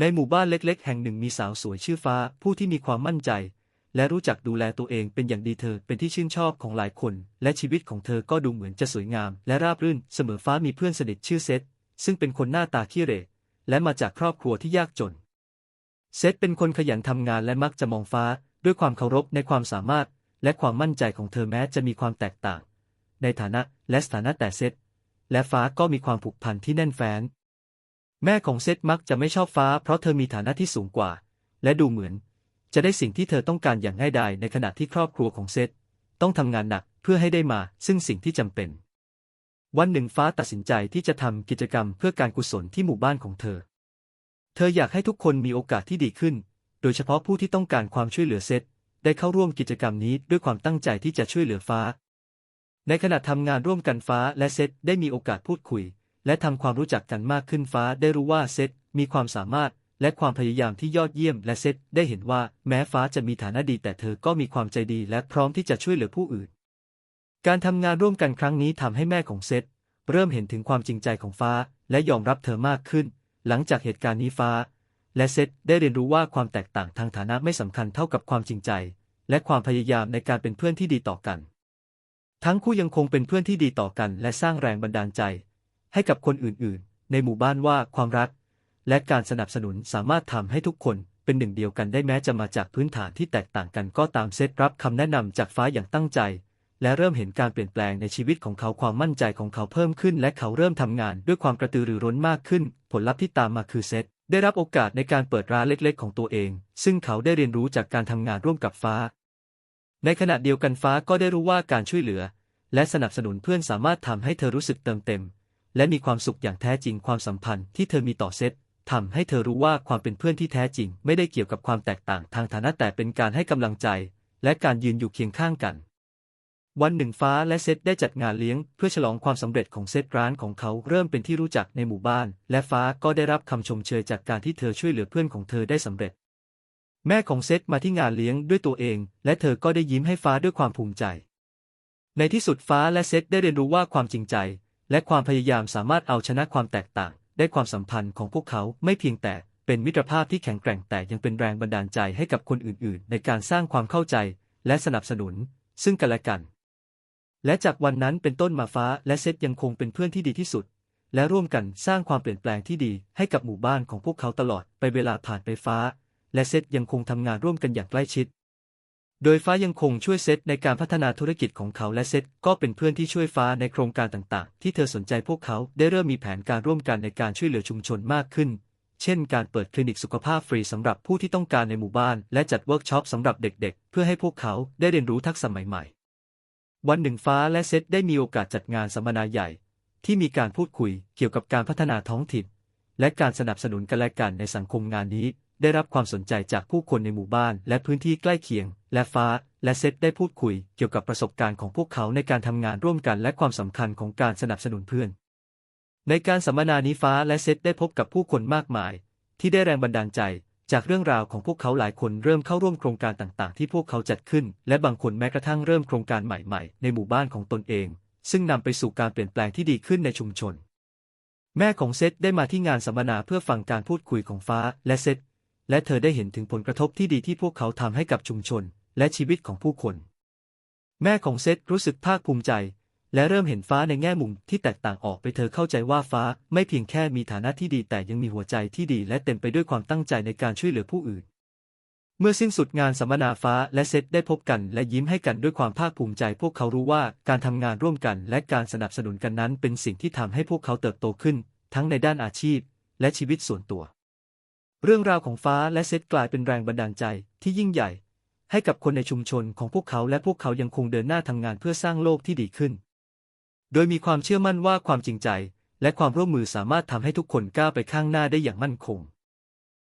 ในหมู่บ้านเล็ก ๆ แห่งหนึ่งมีสาวสวยชื่อฟ้า ผู้ที่มีความมั่นใจ และรู้จักดูแลตัวเองเป็นอย่างดีเธอ เป็นที่ชื่นชอบของหลายคน และชีวิตของเธอก็ดูเหมือนจะสวยงาม และราบรื่นเสมอฟ้ามีเพื่อนสนิทชื่อเซธซึ่งเป็นคนหน้าตาขี้เหร่และมาจากครอบครัวที่ยากจน เซธเป็นคนขยันทำงานและมักจะมองฟ้า ด้วยความเคารพในความสามารถ และความมั่นใจของเธอแม้จะมีความแตกต่าง ในฐานะและสถานะแต่เซธและฟ้าก็มีความผูกพันที่แน่นแฟ้น แม่ของเซธมักจะไม่ชอบฟ้าเพราะเธอมีฐานะที่สูงกว่า และดูเหมือน จะได้สิ่งที่เธอต้องการอย่างง่ายดายในขณะที่ครอบครัวของเซธต้องทำงานหนักเพื่อให้ได้มาซึ่งสิ่งที่จำเป็น วันหนึ่งฟ้าตัดสินใจที่จะทำกิจกรรมเพื่อการกุศลที่หมู่บ้านของเธอ เธออยากให้ทุกคนมีโอกาสที่ดีขึ้น โดยเฉพาะผู้ที่ต้องการความช่วยเหลือเซธได้เข้าร่วมกิจกรรมนี้ด้วยความตั้งใจที่จะช่วยเหลือฟ้า ในขณะทำงานร่วมกันฟ้าและเซธได้มีโอกาสพูดคุย และทำความรู้จักกันมากขึ้นฟ้าได้รู้ว่าเซธมีความสามารถและความพยายามที่ยอดเยี่ยมและเซธได้เห็นว่าแม้ฟ้าจะมีฐานะดีแต่เธอก็มีความใจดีและพร้อมที่จะช่วยเหลือผู้อื่น การทำงานร่วมกันครั้งนี้ทำให้แม่ของเซธเริ่มเห็นถึงความจริงใจของฟ้าและยอมรับเธอมากขึ้น หลังจากเหตุการณ์นี้ฟ้า และเซธได้เรียนรู้ว่าความแตกต่างทางฐานะไม่สำคัญเท่ากับความจริงใจ และความพยายามในการเป็นเพื่อนที่ดีต่อกัน ทั้งคู่ยังคงเป็นเพื่อนที่ดีต่อกัน และสร้างแรงบันดาลใจ ให้กับคนอื่นๆ ในหมู่บ้านว่าความรัก และการสนับสนุนสามารถทำให้ทุกคนเป็นหนึ่งเดียวกันได้แม้จะมาจากพื้นฐานที่แตกต่างกันก็ตามเซตรับคำแนะนำจากฟ้าอย่างตั้งใจ และเริ่มเห็นการเปลี่ยนแปลงในชีวิตของเขาความมั่นใจของเขาเพิ่มขึ้น และเขาเริ่มทำงานด้วยความกระตือรือร้นมากขึ้น ผลลัพธ์ที่ตามมาคือเซตได้รับโอกาสในการเปิดร้านเล็ก ๆ ของตัวเอง ซึ่งเขาได้เรียนรู้จากการทำงานร่วมกับฟ้า ในขณะเดียวกันฟ้าก็ได้รู้ว่าการช่วยเหลือ และสนับสนุนเพื่อนสามารถทำให้เธอรู้สึกเติมเต็ม และมีความสุขอย่างแท้จริงความสัมพันธ์ที่เธอมีต่อเซตทำให้เธอรู้ว่าความเป็นเพื่อนที่แท้จริง ไม่ได้เกี่ยวกับความแตกต่างทางฐานะแต่เป็นการให้กำลังใจ และการยืนอยู่เคียงข้างกัน วันหนึ่งฟ้าและเซตได้จัดงานเลี้ยง เพื่อฉลองความสำเร็จของเซตร้านของเขาเริ่มเป็นที่รู้จักในหมู่บ้าน และฟ้าก็ได้รับคำชมเชยจากการที่เธอช่วยเหลือเพื่อนของเธอได้สำเร็จ แม่ของเซตมาที่งานเลี้ยงด้วยตัวเอง และเธอก็ได้ยิ้มให้ฟ้าด้วยความภูมิใจ ในที่สุดฟ้าและเซตได้เรียนรู้ว่าความจริงใจ และความพยายามสามารถเอาชนะความแตกต่าง ได้ความสัมพันธ์ของพวกเขาไม่เพียงแต่เป็นมิตรภาพที่แข็งแกร่งแต่ยังเป็นแรงบันดาลใจให้กับคนอื่นๆ ในการสร้างความเข้าใจ และสนับสนุน ซึ่งกันและกัน และจากวันนั้นเป็นต้นมาฟ้าและเซตยังคงเป็นเพื่อนที่ดีที่สุด และร่วมกันสร้างความเปลี่ยนแปลงที่ดีให้กับหมู่บ้านของพวกเขาตลอดไปเวลาผ่านไปฟ้า และเซตยังคงทำงานร่วมกันอย่างใกล้ชิด โดยฟ้ายังคงช่วยเซตในการพัฒนาธุรกิจของเขาและเซตก็เป็นเพื่อนที่ช่วยฟ้าในโครงการต่างๆ ที่เธอสนใจพวกเขาได้เริ่มมีแผนการร่วมกันในการช่วยเหลือชุมชนมากขึ้น เช่น การเปิดคลินิกสุขภาพฟรีสำหรับผู้ที่ต้องการในหมู่บ้าน และจัดเวิร์กช็อปสำหรับเด็กๆ เพื่อให้พวกเขาได้เรียนรู้ทักษะใหม่ๆ วันหนึ่งฟ้าและเซตได้มีโอกาสจัดงานสัมมนาใหญ่ ที่มีการพูดคุยเกี่ยวกับการพัฒนาท้องถิ่นและการสนับสนุนกันและกันในสังคมงานนี้ ได้รับความสนใจจากผู้คนในหมู่บ้านและพื้นที่ใกล้เคียง และฟ้า และเซตได้พูดคุยเกี่ยวกับประสบการณ์ของพวกเขาในการทำงานร่วมกันและความสำคัญของการสนับสนุนเพื่อน ในการสัมมนานี้ฟ้าและเซตได้พบกับผู้คนมากมาย ที่ได้แรงบันดาลใจ จากเรื่องราวของพวกเขาหลายคนเริ่มเข้าร่วมโครงการต่างๆ ที่พวกเขาจัดขึ้น และบางคนแม้กระทั่งเริ่มโครงการใหม่ๆ ในหมู่บ้านของตนเอง ซึ่งนำไปสู่การเปลี่ยนแปลงที่ดีขึ้นในชุมชน แม่ของเซตได้มาที่งานสัมมนาเพื่อฟังการพูดคุยของฟ้าและเซต และเธอได้เห็นถึงผลกระทบที่ดีที่พวกเขาทำให้กับชุมชน และชีวิตของผู้คน แม่ของเซตรู้สึกภาคภูมิใจ และเริ่มเห็นฟ้าในแง่มุมที่แตกต่างออกไปเธอเข้าใจว่าฟ้าไม่เพียงแค่มีฐานะที่ดีแต่ยังมีหัวใจที่ดี และเต็มไปด้วยความตั้งใจในการช่วยเหลือผู้อื่น เมื่อสิ้นสุดงานสัมมนาฟ้าและเซตได้พบกัน และยิ้มให้กันด้วยความภาคภูมิใจ พวกเขารู้ว่าการทำงานร่วมกัน และการสนับสนุนกันนั้นเป็นสิ่งที่ทำให้พวกเขาเติบโตขึ้น ทั้งในด้านอาชีพ และชีวิตส่วนตัว เรื่องราวของฟ้าและเซตกลายเป็นแรงบันดาลใจที่ยิ่งใหญ่ ให้กับคนในชุมชนของพวกเขาและพวกเขายังคงเดินหน้าทำงานเพื่อสร้างโลกที่ดีขึ้น โดยมีความเชื่อมั่นว่าความจริงใจ และความร่วมมือสามารถทำให้ทุกคนก้าวไปข้างหน้าได้อย่างมั่นคง